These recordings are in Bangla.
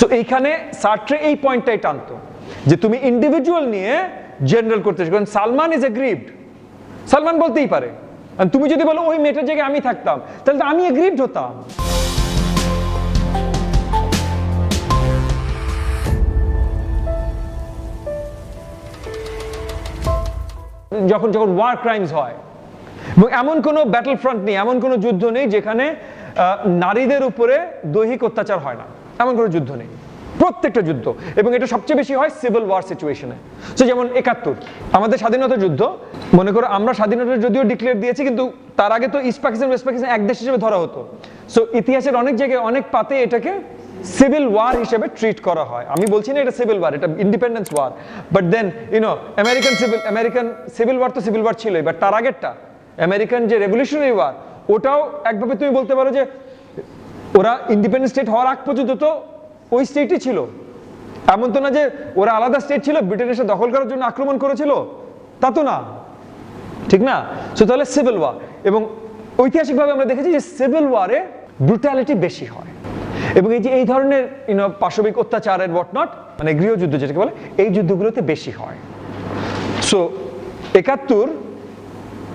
সো এইখানে সার্ট্রে এই পয়েন্টটাই টানতো, যে তুমি ইন্ডিভিজুয়াল নিয়ে জেনারেল করতে কারণ সালমান ইজ এগ্রিভড সালমান বলতেই পারে। তুমি যদি বলো, ওই মেয়েটার জায়গায় আমি থাকতাম, তাহলে তো আমি এগ্রিভড হতাম। যখন যখন ওয়ার ক্রাইমস হয়, এবং এমন কোনো ব্যাটল ফ্রন্ট নেই, এমন কোনো যুদ্ধ নেই, যেখানে নারীদের উপরে দৈহিক অত্যাচার হয় না। এমন কোনো যুদ্ধ নেই। প্রত্যেকটা যুদ্ধ। এবং এটা সবচেয়ে বেশি হয় সিভিল ওয়ার সিচুয়েশনে সো যেমন একাত্তর। আমাদের স্বাধীনতা যুদ্ধ, মনে করো আমরা স্বাধীনতা যদিও ডিক্লেয়ার দিয়েছি, কিন্তু তার আগে তো ইস্ট পাকিস্তান ওয়েস্ট পাকিস্তান এক দেশ হিসেবে ধরা হতো। সো ইতিহাসের অনেক জায়গায় অনেক পাতে এটাকে সিভিল ওয়ার হিসেবে ট্রিট করা হয়। আমি বলছি না এটা সিভিল ওয়ার এটা independence war but then you know American civil American civil war তো সিভিল ওয়ার ছিলই বাট তার আগেরটা আমেরিকান যে রেভলিউশনারি ওয়ার ওটাও একভাবে তুমি বলতে পারো যে ওরা ইন্ডিপেন্ডেন্ট স্টেট হওয়ার আগ পর্যন্ত তো ওই স্টেটই ছিল। এমন তো না যে ওরা আলাদা স্টেট ছিল ব্রিটেন এসে দখল করার জন্য আক্রমণ করেছিল, তা তো না। ঠিক না? সো তাহলে সিভিল ওয়ার এবং ঐতিহাসিকভাবে আমরা দেখেছি যে সিভিল ওয়ারে ব্রুটালিটি বেশি হয়। এবং এই যে এই ধরনের ইউনো পাশবিক অত্যাচারের বট নট মানে গৃহযুদ্ধ যেটাকে বলে, এই যুদ্ধগুলোতে বেশি হয়। সো একাত্তর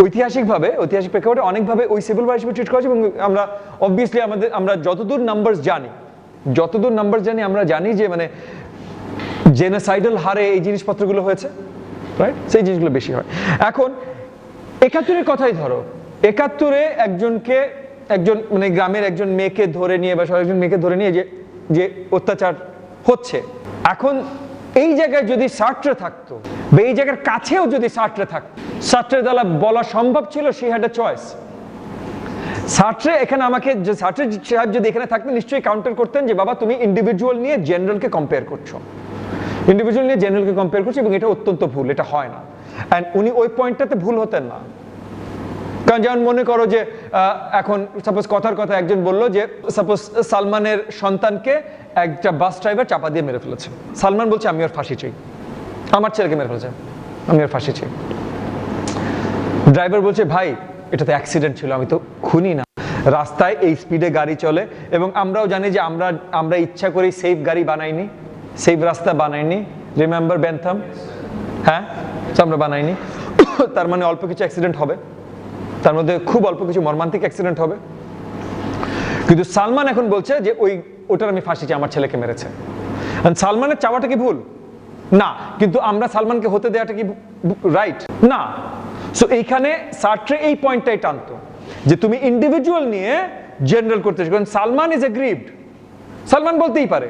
ঐতিহাসিকভাবে, ঐতিহাসিক প্রেক্ষাপটে অনেকভাবে ওই সিভিল ওয়ার হিসেবে ট্রিট করা এবং আমরা অবভিয়াসলি আমাদের আমরা যতদূর নাম্বারস জানি, যতদূর নাম্বার জানি, আমরা জানি যে মানে জেনোসাইডাল হারে এই জিনিসপত্রগুলো হয়েছে রাইট সেই জিনিসগুলো বেশি হয়। এখন, একাত্তরের কথাই ধরো। একাত্তরে একজনকে, একজন মানে গ্রামের একজন মেয়েকে ধরে নিয়ে বা একজন মেয়েকে ধরে নিয়ে যে যে অত্যাচার হচ্ছে। এখন, এই জায়গায় যদি সার্ট্রে থাকতো, বা এই জায়গার কাছেও যদি সার্ট্রে থাকতো সার্ট্রের দ্বারা বলা সম্ভব ছিল she had a choice Sartre এখানে আমাকে যে সার্ট্রে সাহেব যদি এখানে থাকতেন, নিশ্চয়ই কাউন্টার করতেন যে, বাবা, তুমি ইন্ডিভিজুয়াল নিয়ে জেনারেলকে কম্পেয়ার করছ। ইন্ডিভিজুয়াল নিয়ে জেনারেলকে কম্পেয়ার করছ এবং এটা অত্যন্ত ভুল, এটা হয় না। অ্যান্ড উনি ওই পয়েন্টটাতে ভুল হতেন না। কারণ যেমন মনে করো যে এখন সাপোজ কথার কথা একজন বলল যে সাপোজ সালমানের সন্তানকে একটা বাস ড্রাইভার চাপা দিয়ে মেরে ফেলেছে। সালমান বলছে, আমি ওর ফাঁসি চাই। আমার ছেলেকে মেরে ফেলেছে। আমি ওর ফাঁসি চাই। ড্রাইভার বলছে, ভাই এটা তো অ্যাক্সিডেন্ট ছিল, আমি তো খুনি না। রাস্তায় এই স্পিডে গাড়ি চলে এবং আমরাও জানি যে আমরা আমরা ইচ্ছা করেই সেফ গাড়ি বানাইনি সেফ রাস্তা বানাইনি। রিমেম্বার বেনথাম হ্যাঁ? আমরা বানাইনি। তার মানে অল্প কিছু অ্যাক্সিডেন্ট হবে। তার মধ্যে খুব অল্প কিছু মর্মান্তিক অ্যাক্সিডেন্ট হবে। কিন্তু সালমান এখন বলছে যে ওই, ওটার আমি ফাঁসি চাই, আমার ছেলেকে মেরেছে। সালমানের চাওয়াটা কি ভুল? না, কিন্তু আমরা সালমানকে হতে দেওয়াটা কি রাইট না। সো এইখানে সার্ট্রে এই পয়েন্টটাই টানতো। যে তুমি ইন্ডিভিজুয়াল নিয়ে জেনারেল করতে কারণ সালমান ইজ এগ্রিভড সালমান বলতেই পারে।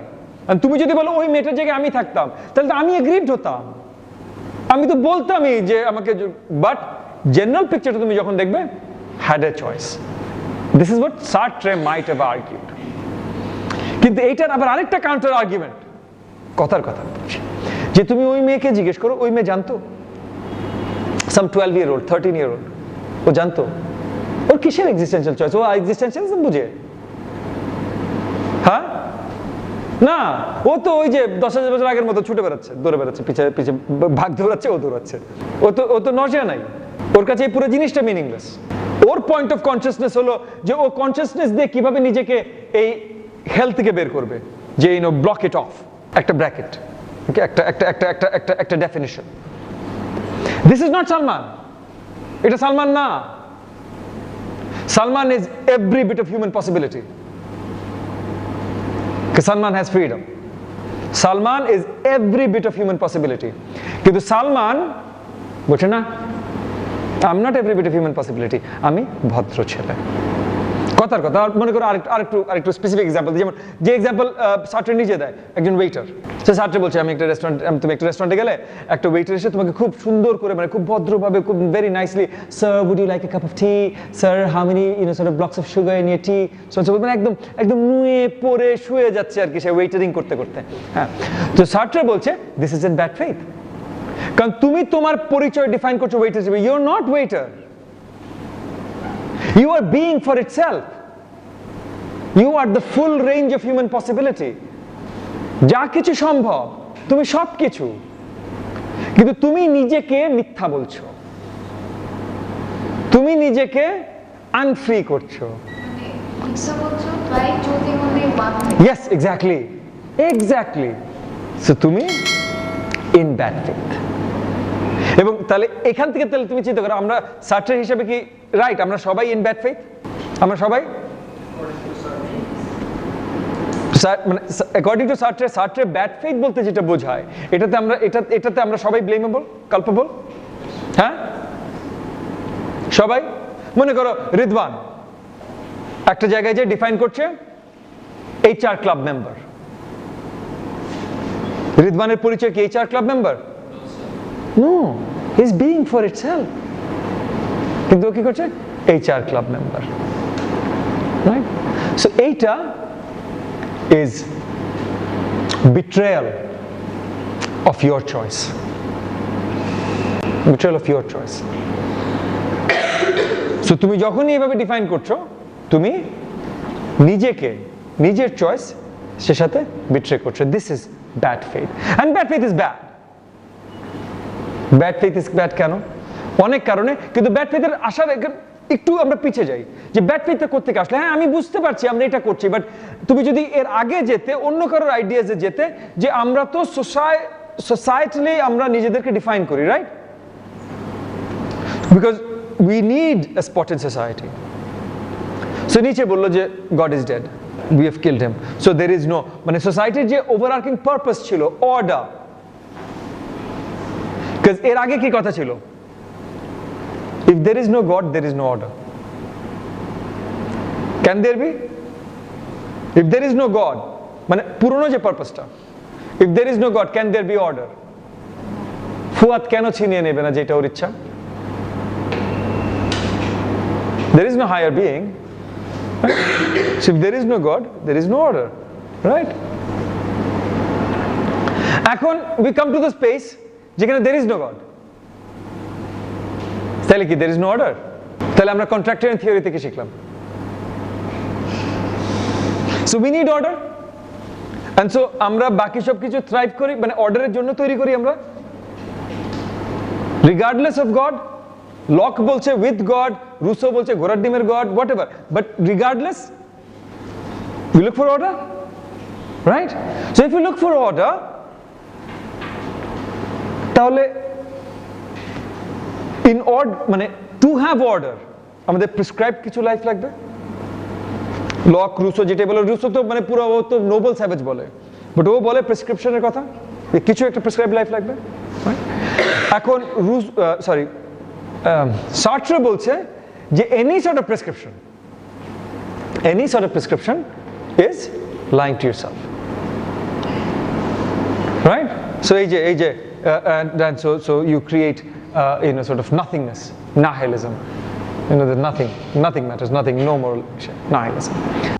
তুমি যদি বলো, ওই মেয়েটার জায়গায় আমি থাকতাম, তাহলে তো আমি এগ্রিভড হতাম। আমি তো বলতামই যে আমাকে বাট জেনারেল পিকচারটা তুমি যখন দেখবে had a choice this is what Sartre might have argued কিন্তু এইটার আবার আরেকটা কাউন্টার আর্গুমেন্ট কথার কথা বলছি। যে তুমি ওই মেয়েকে জিজ্ঞেস করো, ওই মেয়ে জানতো? Some twelve year old thirteen year old ও জানতো। ওর কিসের এক্সিস্টেন্সিয়াল চয়েস ও এক্সিস্টেন্সিয়ালিজম বুঝে হ্যাঁ না ও তো ওই যে দশ হাজার বছর আগের মতো ছুটে বেড়াচ্ছে, দৌড়ে বেড়াচ্ছে, পিছে পিছে ভাগ দৌড়াচ্ছে, ও দৌড়াচ্ছে। ও তো ও তো নজরা নাই। ওর কাছে এই পুরো জিনিসটা মিনিংলেস ওর পয়েন্ট অফ কনসিয়াসনেস হলো যে ও কনসিয়াসনেস দিয়ে কীভাবে নিজেকে এই হেলথ থেকে বের করবে। যে you know block it of একটা ব্র্যাকেট একটা একটা একটা একটা একটা একটা definition this is not Salman এটা সালমান না। Is every bit of human possibility Because Salman has freedom. Salman is every bit of human possibility. কিন্তু সালমান বলছে না I'm not every bit of human possibility আমি ভদ্র ছেলে কথার কথা। মনে করো আরেকটু আরেকটু আরেকটু স্পেসিফিক এক্সাম্পল যেমন যে এক্সাম্পল সার্টে নিজে দেয় একজন ওয়েটার সে সার্টে বলছে, আমি একটা রেস্টুরেন্ট তুমি একটা রেস্টুরেন্টে গেলে, একটা ওয়েটার এসে তোমাকে খুব সুন্দর করে মানে খুব ভদ্রভাবে, খুব very nicely sir would you like a cup of tea sir how many you know sort blocks of sugar in ইয়ে টি সো মানে একদম একদম নুয়ে পড়ে শুয়ে যাচ্ছে আর কি সে ওয়েটারিং করতে করতে। হ্যাঁ। তো সার্টে বলছে this is in bad faith কারণ তুমি তোমার পরিচয় ডিফাইন করছ ওয়েটার হিসেবে। You are not waiter You are being for itself. You are the full range of human possibility. যা কিছু সম্ভব তুমি সব কিছু কিন্তু তুমি নিজেকে মিথ্যা বলছো। তুমি নিজেকে আনফ্রি করছ। ইয়েস এক্স্যাক্টলি এক্স্যাক্টলি সো তুমি ইন ব্যাড ফেথ এবং তাহলে এখান থেকে তাহলে তুমি চিন্তা করো, আমরা সার্টের হিসাবে কি রাইট আমরা সবাই ইন ব্যাড ফেথ আমরা সবাই? মানে according to Sartre Sartre bad faith বলতে যেটা বোঝায়, এটাতে আমরা, এটা, এটাতে আমরা সবাই ব্লেমেবল কাল্পেবল হ্যাঁ? সবাই? মনে করো রিদওয়ান, একটা জায়গায় যে ডিফাইন করছে এইচআর ক্লাব মেম্বার রিদওয়ানের পরিচয় কি HR club member no is being for itself কিন্তু ও কি করছে? HR club member right so এইটা is betrayal of your choice. Betrayal of your choice. So তুমি যখনই এভাবে ডিফাইন করছ, তুমি নিজেকে, নিজের চয়েস সে সাথে বিট্রে করছ। This is bad faith and bad faith is bad bad faith is bad কেন? অনেক কারণে, কিন্তু ব্যাড ফেথের আসার একটু আমরা পিছিয়ে যাই। যে ব্যাড ফেথটা করতে আসলে? হ্যাঁ আমি বুঝতে পারছি, আমরা এটা করছি বাট তুমি যদি এর আগে যেতে, অন্য কারোর আইডিয়াজে যেতে, যে আমরা তো সোসাই সোসাইটালি আমরা নিজেদেরকে ডিফাইন করি right because we need a spotted society so Nietzsche বলল যে God is dead we have killed him so there is no মানে সোসাইটির যে ওভারআর্কিং পারপাস ছিল অর্ডার বিকজ এর আগে কি কথা ছিল If there is no God, there is no order. Can there be? If there is no God, মানে পুরনো যে পারপাসটা if there is no God can there be order Fuad কেন ছিনিয়ে নেবে না যেটা ওর ইচ্ছা there is no higher being So if there is no God, there is no order, right? এখন we come to the space যেখানে there is no God. তাহলে কি দের ইজ নো অর্ডার তাহলে আমরা কন্ট্রাক্টরিয়ান থিওরি থেকে শিখলাম। So we need order and so আমরা বাকি সব কিছু থ্রাইভ করি মানে অর্ডারের জন্য তৈরি করি আমরা। রিগার্ডলেস অফ গড লক বলছে উইথ গড রুসো বলছে ঘোড়ার ডিমের God whatever but regardless we look for order right so if you look for order তাহলে ইন অর্ড মানে টু হ্যাভ অর্ডার আমাদের প্রিসক্রাইব কিছু লাইফ লাগবে। লক রুসো যেটা বলে রুসো তো মানে পুরো ও তো নোবেল স্যাভেজ বলে। বাট ও বলে প্রেসক্রিপশনের কথা কিছু একটা প্রিসক্রাইব লাইফ লাগবে। এখন রুস সরি সার্ট্রে বলছে যে any sort of prescription any sort of prescription is to yourself right? So, এই যে এই যে and, and so so you create uh, you know sort of nothingness, nihilism. You know nothing, nothing matters, nothing, no moral nihilism.